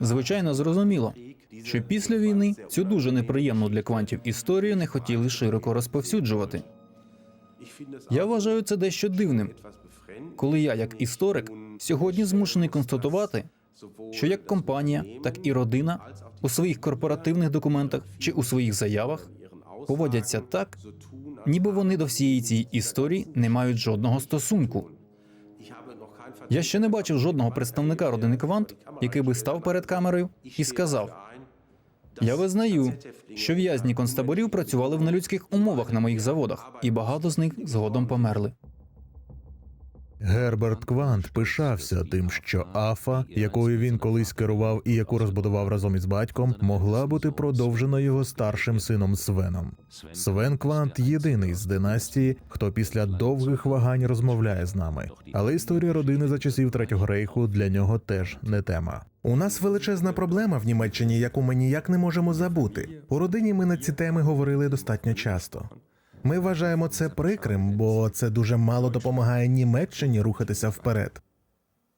Звичайно, зрозуміло, що після війни цю дуже неприємну для квантів історію не хотіли широко розповсюджувати. Я вважаю це дещо дивним, коли я, як історик, сьогодні змушений констатувати, що як компанія, так і родина у своїх корпоративних документах чи у своїх заявах поводяться так, ніби вони до всієї цієї історії не мають жодного стосунку. Я ще не бачив жодного представника родини Квант, який би став перед камерою і сказав: Я визнаю, що в'язні концтаборів працювали в нелюдських умовах на моїх заводах, і багато з них згодом померли. Герберт Квант пишався тим, що Афа, якою він колись керував і яку розбудував разом із батьком, могла бути продовжена його старшим сином Свеном. Свен Квант єдиний з династії, хто після довгих вагань розмовляє з нами. Але історія родини за часів третього рейху для нього теж не тема. У нас величезна проблема в Німеччині, яку ми ніяк не можемо забути. У родині ми на ці теми говорили достатньо часто. Ми вважаємо це прикрим, бо це дуже мало допомагає Німеччині рухатися вперед.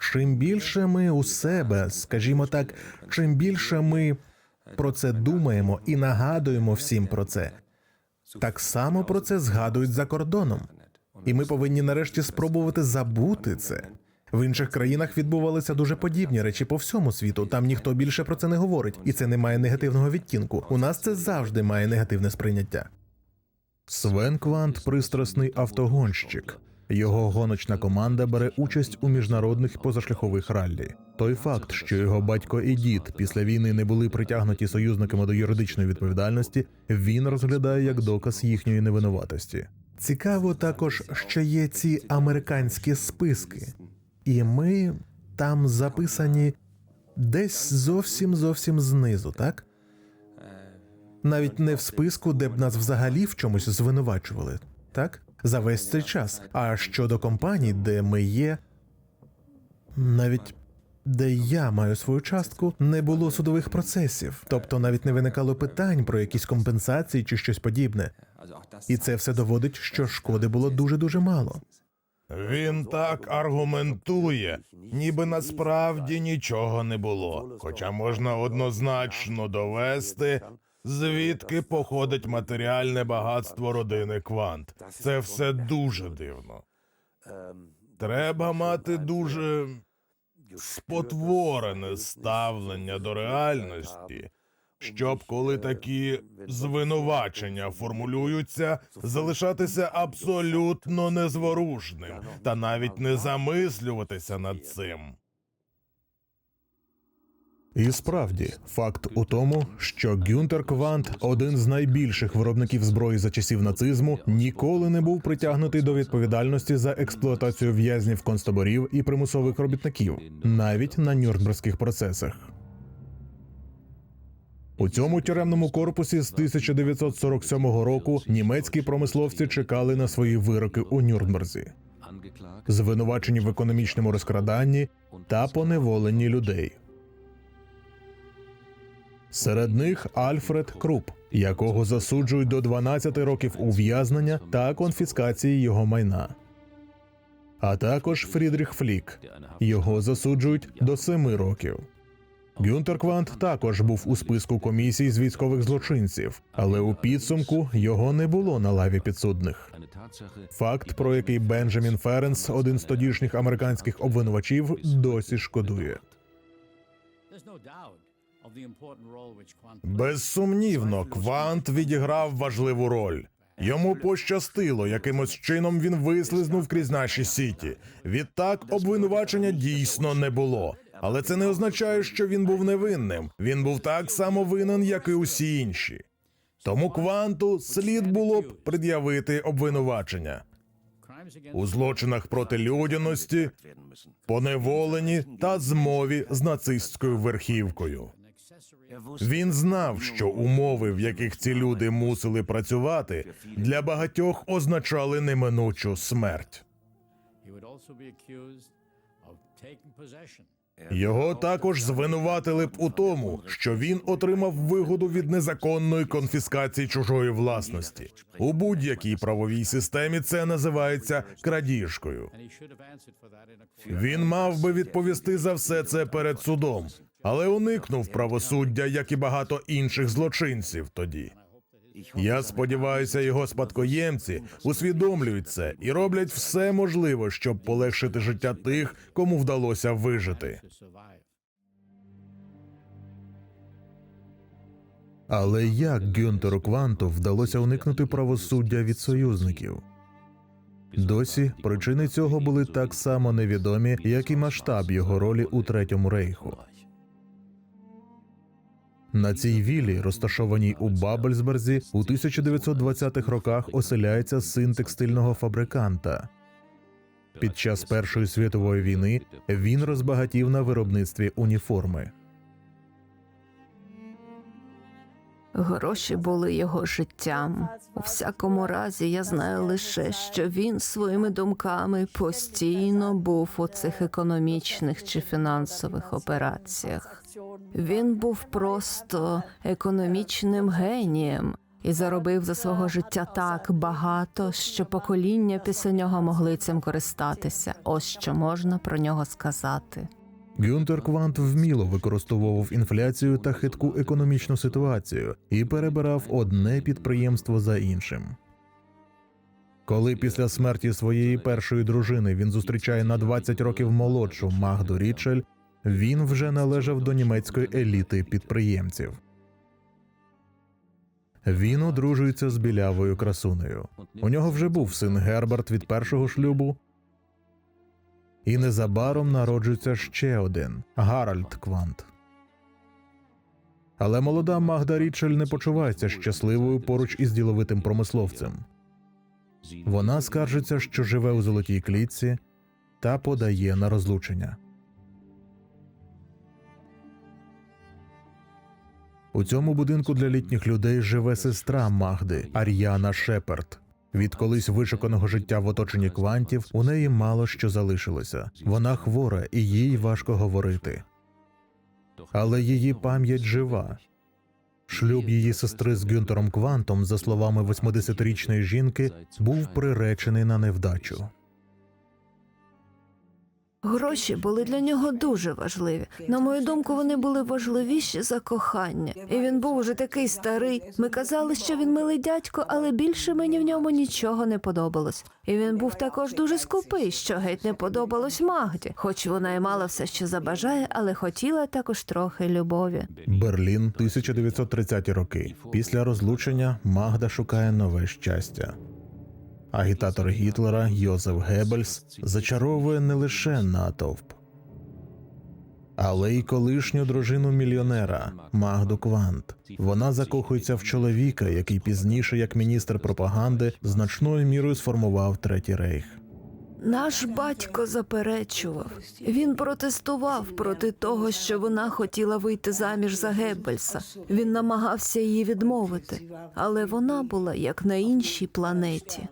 Чим більше ми у себе, скажімо так, чим більше ми про це думаємо і нагадуємо всім про це, так само про це згадують за кордоном. І ми повинні нарешті спробувати забути це. В інших країнах відбувалися дуже подібні речі по всьому світу. Там ніхто більше про це не говорить, і це не має негативного відтінку. У нас це завжди має негативне сприйняття. Свен Квант пристрасний автогонщик. Його гоночна команда бере участь у міжнародних позашляхових раллі. Той факт, що його батько і дід після війни не були притягнуті союзниками до юридичної відповідальності, він розглядає як доказ їхньої невинуватості. Цікаво також, що є ці американські списки, і ми там записані десь зовсім зовсім знизу, так? Навіть не в списку, де б нас взагалі в чомусь звинувачували, так? За весь цей час. А щодо компаній, де ми є, навіть де я маю свою частку, не було судових процесів, тобто навіть не виникало питань про якісь компенсації чи щось подібне. І це все доводить, що шкоди було дуже дуже мало. Він так аргументує, ніби насправді нічого не було. Хоча можна однозначно довести, звідки походить матеріальне багатство родини Квант. Це все дуже дивно. Треба мати дуже спотворене ставлення до реальності, щоб коли такі звинувачення формулюються, залишатися абсолютно незворушним та навіть не замислюватися над цим. І справді, факт у тому, що Гюнтер Квант, один з найбільших виробників зброї за часів нацизму, ніколи не був притягнутий до відповідальності за експлуатацію в'язнів концтаборів і примусових робітників, навіть на Нюрнберзьких процесах. У цьому тюремному корпусі з 1947 року німецькі промисловці чекали на свої вироки у Нюрнберзі, звинувачені в економічному розкраданні та поневоленні людей. Серед них Альфред Круп, якого засуджують до 12 років ув'язнення та конфіскації його майна. А також Фрідріх Флік. Його засуджують до 7 років. Гюнтер Квант також був у списку комісій з військових злочинців, але у підсумку його не було на лаві підсудних. Факт, про який Бенджамін Ференс, один з тодішніх американських обвинувачів, досі шкодує. Безсумнівно, Квант відіграв важливу роль. Йому пощастило, якимось чином він вислизнув крізь наші сіті. Відтак обвинувачення дійсно не було. Але це не означає, що він був невинним. Він був так само винен, як і усі інші. Тому кванту слід було б пред'явити обвинувачення у злочинах проти людяності, поневоленні та змові з нацистською верхівкою. Він знав, що умови, в яких ці люди мусили працювати, для багатьох означали неминучу смерть. Його також звинуватили б у тому, що він отримав вигоду від незаконної конфіскації чужої власності. У будь-якій правовій системі це називається крадіжкою. Він мав би відповісти за все це перед судом. Але уникнув правосуддя, як і багато інших злочинців тоді. Я сподіваюся, його спадкоємці усвідомлюють це і роблять все можливе, щоб полегшити життя тих, кому вдалося вижити. Але як Гюнтеру Кванту вдалося уникнути правосуддя від союзників? Досі причини цього були так само невідомі, як і масштаб його ролі у Третьому рейху. На цій вілі, розташованій у Бабельсберзі, у 1920-х роках оселяється син текстильного фабриканта. Під час Першої світової війни він розбагатів на виробництві уніформи. Гроші були його життям. У всякому разі, я знаю лише, що він своїми думками постійно був у цих економічних чи фінансових операціях. Він був просто економічним генієм і заробив за свого життя так багато, що покоління після нього могли цим користатися. Ось що можна про нього сказати. Гюнтер Квант вміло використовував інфляцію та хитку економічну ситуацію і перебирав одне підприємство за іншим. Коли після смерті своєї першої дружини він зустрічає на 20 років молодшу Магду Річель, він вже належав до німецької еліти підприємців. Він одружується з білявою красунею. У нього вже був син Герберт від першого шлюбу, і незабаром народжується ще один Гаральд Квант. Але молода Магда Річель не почувається щасливою поруч із діловитим промисловцем. Вона скаржиться, що живе у золотій клітці та подає на розлучення. У цьому будинку для літніх людей живе сестра Магди Ар'яна Шеперд. Від колись вишуканого життя в оточенні квантів у неї мало що залишилося. Вона хвора і їй важко говорити. Але її пам'ять жива. Шлюб її сестри з Гюнтером Квантом, за словами 80-річної жінки, був приречений на невдачу. Гроші були для нього дуже важливі. На мою думку, вони були важливіші за кохання. І він був уже такий старий. Ми казали, що він милий дядько, але більше мені в ньому нічого не подобалось. І він був також дуже скупий, що геть не подобалось Магді, хоч вона й мала все, що забажає, але хотіла також трохи любові. Берлін, 1930 роки. Після розлучення Магда шукає нове щастя. Агітатор Гітлера Йозеф Геббельс зачаровує не лише натовп, але й колишню дружину мільйонера Магду Квант. Вона закохується в чоловіка, який пізніше, як міністр пропаганди, значною мірою сформував Третій рейх. Наш батько заперечував. Він протестував проти того, що вона хотіла вийти заміж за Геббельса. Він намагався її відмовити, але вона була як на іншій планеті.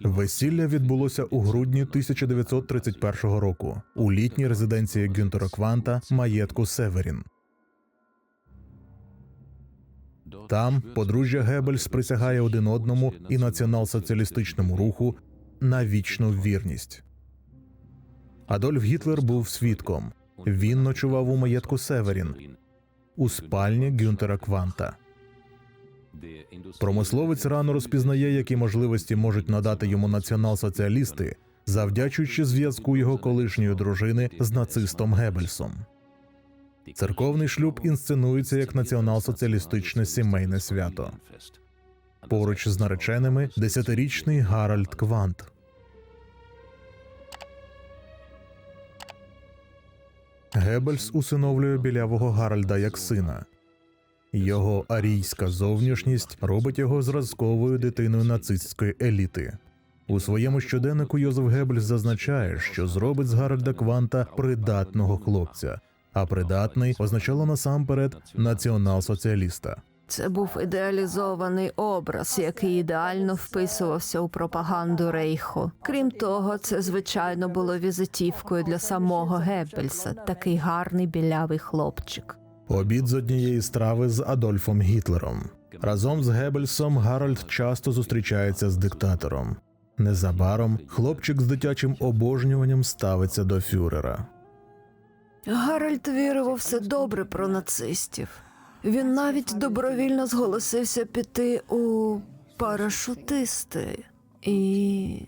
Весілля відбулося у грудні 1931 року у літній резиденції Гюнтера Кванта маєтку Северін. Там подружжя Геббельс присягає один одному і націонал-соціалістичному руху на вічну вірність. Адольф Гітлер був свідком. Він ночував у маєтку Северін у спальні Гюнтера Кванта. Промисловець рано розпізнає, які можливості можуть надати йому націонал-соціалісти, завдячуючи зв'язку його колишньої дружини з нацистом Геббельсом. Церковний шлюб інсценується як націонал-соціалістичне сімейне свято. Поруч з нареченими десятирічний Гаральд Квант. Геббельс усиновлює білявого Гаральда як сина. Його арійська зовнішність робить його зразковою дитиною нацистської еліти. У своєму щоденнику Йозеф Геббельс зазначає, що зробить з Гарольда Кванта придатного хлопця, а придатний означало насамперед націонал-соціаліста. Це був ідеалізований образ, який ідеально вписувався у пропаганду Рейху. Крім того, це звичайно було візитівкою для самого Геббельса, такий гарний білявий хлопчик обід з однієї страви з Адольфом Гітлером. Разом з Геббельсом Гарольд часто зустрічається з диктатором. Незабаром хлопчик з дитячим обожнюванням ставиться до фюрера. Гарольд вірив у все добре про нацистів. Він навіть добровільно зголосився піти у парашутисти, і...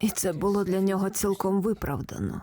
і це було для нього цілком виправдано.